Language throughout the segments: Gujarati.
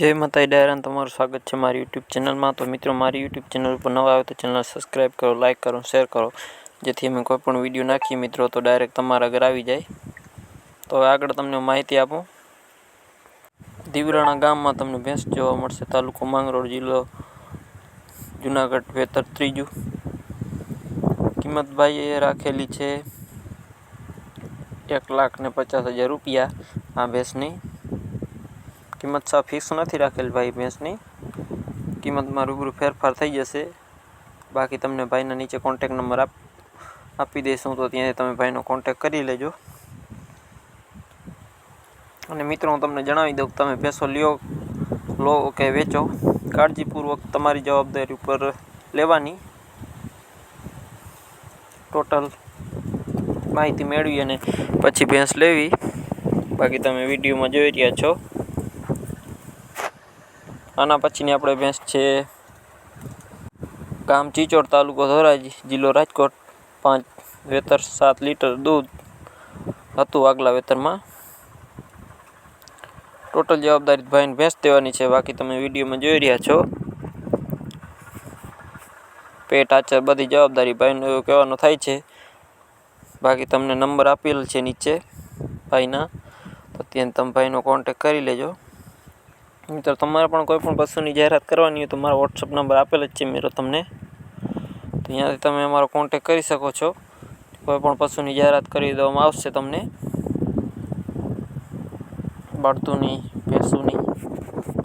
જય માતા ડાયરાન તમારું સ્વાગત છે મારી યુટ્યુબ ચેનલમાં. તો મિત્રો, મારી યુટ્યુબ ચેનલ ઉપર નવા આવે તો ચેનલ સબસ્ક્રાઈબ કરો લાઇક કરો શેર કરો. જેથી અમે કોઈ પણ વીડિયો નાખીએ મિત્રો, તો ડાયરેક્ટ તમારા ઘર આવી જાય. તો હવે આગળ તમને માહિતી આપું. દીવરાણા ગામમાં તમને ભેંસ જોવા મળશે. તાલુકો માંગરોળ જિલ્લો, જુનાગઢ વેતર ત્રીજું. કિંમત ભાઈએ રાખેલી છે એક લાખ ને પચાસ હજાર રૂપિયા આ ભેંસની. કિંમત સા ફિક્સ નથી રાખેલ ભાઈ ભેંસની. કિંમતમાં રૂબરૂ ફેરફાર થઈ જશે. બાકી તમને ભાઈના નીચે કોન્ટેક નંબર આપ, આપી દઈશું તો ત્યાંથી તમે ભાઈનો કોન્ટેક કરી લેજો. અને મિત્રો, હું તમને જણાવી દઉં કે તમે ભેંસો લ્યો, લો કે વેચો. કાળજીપૂર્વક તમારી જવાબદારી ઉપર લેવાની. ટોટલ માહિતી મેળવી અને પછી ભેંસ લેવી. બાકી તમે વિડીયોમાં જોઈ રહ્યા છો. આના પછીની આપણે ભેંસ છે ગામ ચીચોડ તાલુકો ધોરાજી, જિલ્લો રાજકોટ. પાંચ વેતર સાત લીટર દૂધ હતું આગલા વેતરમાં. ટોટલ જવાબદારી ભાઈને ભેંસ દેવાની છે. બાકી તમે વિડીયોમાં જોઈ રહ્યા છો. પેટ, આચર બધી જવાબદારી ભાઈનો એવું કહેવાનું થાય છે. બાકી તમને નંબર આપેલ છે નીચે ભાઈના. તો ત્યાં તમે ભાઈનો કોન્ટેક કરી લેજો. મિત્રો, તમારે પણ કોઈ પણ પશુની જાહેરાત કરવાની હોય તો મારો વોટ્સઅપ નંબર આપેલ જ છે મિત્રો તમને. તો ત્યાંથી તમે અમારો કોન્ટેક કરી શકો છો. કોઈ પણ પશુની જાહેરાત કરી દેવામાં આવશે તમને. બળતુની, ભેંસુની,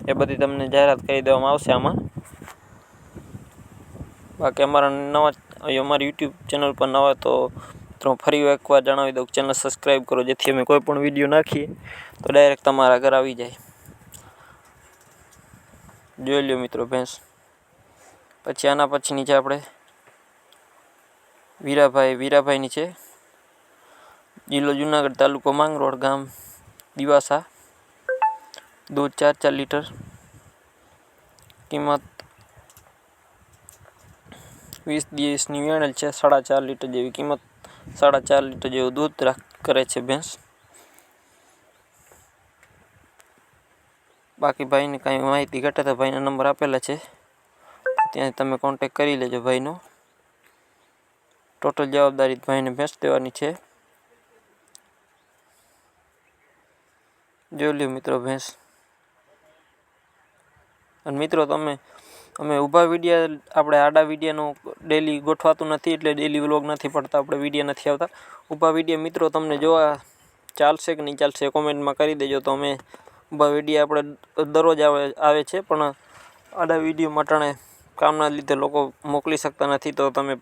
એ બધી તમને જાહેરાત કરી દેવામાં આવશે આમાં. બાકી અમારા નવા અમારી યુટ્યુબ ચેનલ પર નવા તો મિત્રો ફરી એકવાર જણાવી દઉં ચેનલ સબસ્ક્રાઈબ કરો, જેથી અમે કોઈ પણ વીડિયો નાખીએ તો ડાયરેક્ટ તમારા ઘર આવી જાય. જોઈ લ્યો મિત્રો ભેંસ. પછી આના પછીની છે આપણે વીરાભાઈ, વીરાભાઈની છે. જિલ્લો જુનાગઢ તાલુકો માંગરોળ ગામ, દિવાસા. દૂધ ચાર ચાર લીટર કિંમત વીસ દિવસની વેણેલ છે, સાડા ચાર લીટર જેવી કિંમત, સાડા ચાર લીટર જેવું દૂધ રાખ કરે છે ભેંસ. બાકી ભાઈને કાંઈ માહિતી ઘટે તો ભાઈના નંબર આપેલા છે. ત્યાં તમે કોન્ટેક કરી લેજો ભાઈનો. ટોટલ જવાબદારી ભાઈને ભેંસ દેવાની છે. જોઈ લ્યો મિત્રો ભેંસ. અને મિત્રો તમે, અમે ઊભા વિડીયા, આપણે આડા વિડીયાનું ડેલી ગોઠવાતું નથી એટલે ડેલી વ્લોગ નથી પડતા, આપણે વિડીયા નથી આવતા. ઊભા વિડીયા મિત્રો તમને જોવા ચાલશે કે નહીં ચાલશે કોમેન્ટમાં કરી દેજો. તો અમે વિડીયા આપણે દરરોજ આવે આવે છે, પણ આડા વીડિયો મટાણે કામના લીધે લોકો મોકલી શકતા નથી. તો તમે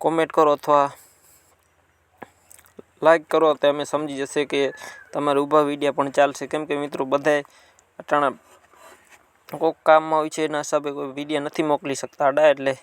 કોમેન્ટ કરો અથવા લાઈક કરો તો અમે સમજી જશે કે તમારે ઊભા વિડીયા પણ ચાલશે. કેમ કે મિત્રો બધાય અટાણા કોઈક કામમાં હોય છે, એના હિસાબે કોઈ વીડિયો નથી મોકલી શકતા આડા, એટલે